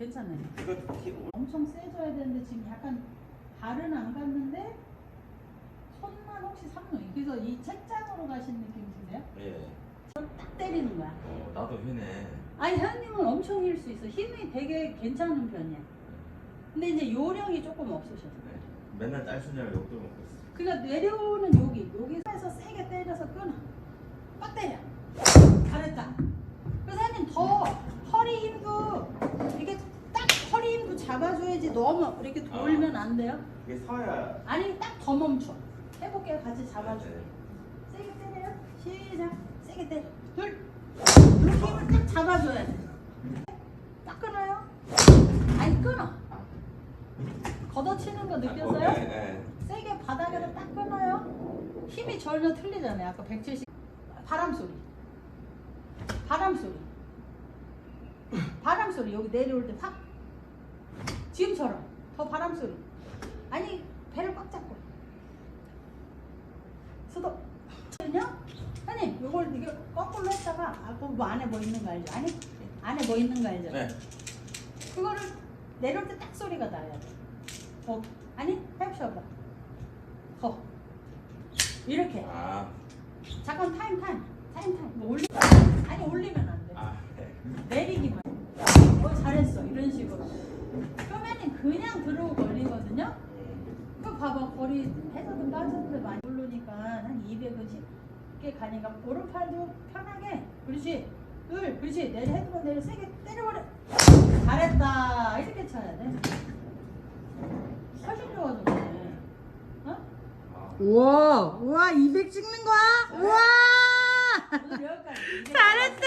괜찮아요. 이거 티- 엄청 세져야 되는데 지금 약간 발은 안 갔는데 손만 혹시 삼는 그래서 이 책장으로 가신 느낌이신데요? 예. 딱 때리는 거야. 어, 나도 회네. 아니 현님은 엄청 힐 수 있어. 힘이 되게 괜찮은 편이야. 근데 이제 요령이 조금 없으셔서. 네. 맨날 딸순이랑 욕도 먹고 있어. 그러니까 내려오는 여기 여기서 세게 때려서 끊어. 빡 때려. 잘했다. 그래서 현님 더 허리 힘도 이게 딱 허리 힘도 잡아줘야지 너무 이렇게 돌면 안 돼요. 이게 서야. 아니 딱 더 멈춰. 해볼게요. 같이 잡아줘. 네. 세게 때려요. 시작. 세게 때려. 둘. 이렇게 힘을 딱 잡아줘야 돼. 딱 끊어요. 아니 끊어. 걷어치는 거 느꼈어요? 어, 네, 네. 세게 바닥에서 딱 끊어요. 힘이 전혀 틀리잖아요. 아까 170. 바람 소리. 바람 소리. 바람 소리. 여기 내려올 때 확. 지금처럼. 더 바람 소리. 아니, 배를 꽉 잡고. 수도. 거든요 형님, 요걸 이게 거꾸로 했다가, 아, 그뭐 안에 뭐 있는 거 알죠? 아니, 안에 뭐 있는 거 알죠? 네. 그거를 내려올 때 딱 소리가 나야 돼. 어, 아니, 해보셔봐. 더. 이렇게. 아. 잠깐 타임 타임. 타임 타임. 뭐 올리 아니 올리면 안 돼. 아. 네. 내리기만. 어 잘했어. 이런 식으로. 그냥 들어오고 걸리거든요. 음. 그 봐봐 거리 해서든 빠져도 많이 오르니까 한 200은 쉽게 가니까 오른팔도 편하게. 그렇지. 둘. 그렇지. 내려 헤드만 내려 세게 때려버려. 잘했다. 이렇게 쳐야 돼. 훨씬 좋아졌네. 어? 아. 우와, 우와, 200 찍는 거야? 우와! 오늘 여기까지. 잘했다!